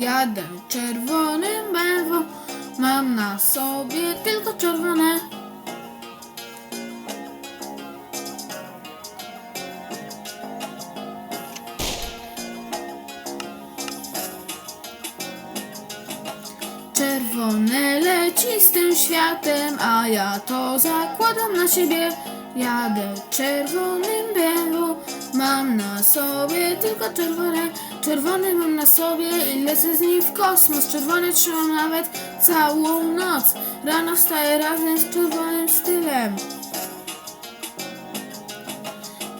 Jadę czerwonym BMW, mam na sobie tylko czerwone. Czerwone leci z tym światem, a ja to zakładam na siebie. Jadę czerwonym BMW, mam na sobie tylko czerwone. Czerwony mam na sobie i lecę z nim w kosmos. Czerwony trzymam nawet całą noc. Rano wstaję razem z czerwonym stylem.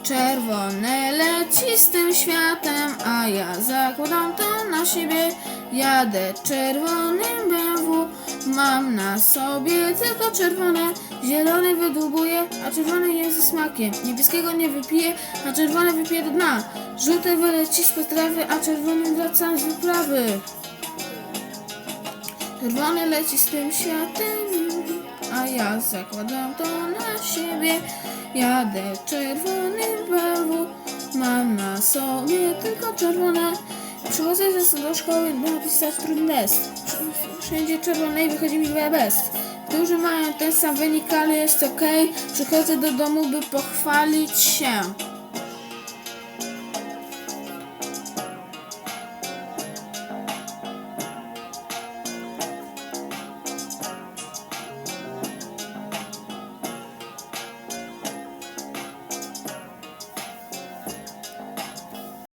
Czerwone leci z tym światem, a ja zakładam to na siebie. Jadę czerwonym BMW, mam na sobie tylko czerwone. Zielony a czerwony jest ze smakiem. Niebieskiego nie wypiję, a czerwony wypiję do dna. Żółty wyleci z potrawy, a czerwony wracam z wyprawy. Czerwony leci z tym światem, a ja zakładam to na siebie. Jadę czerwonym BMW, mam na sobie tylko czerwone. Przychodzę ze do szkoły napisać trudny test. Wszędzie czerwone i wychodzi mi bez. Którzy mają ten sam wynik, ale jest ok. Przychodzę do domu, by pochwalić się.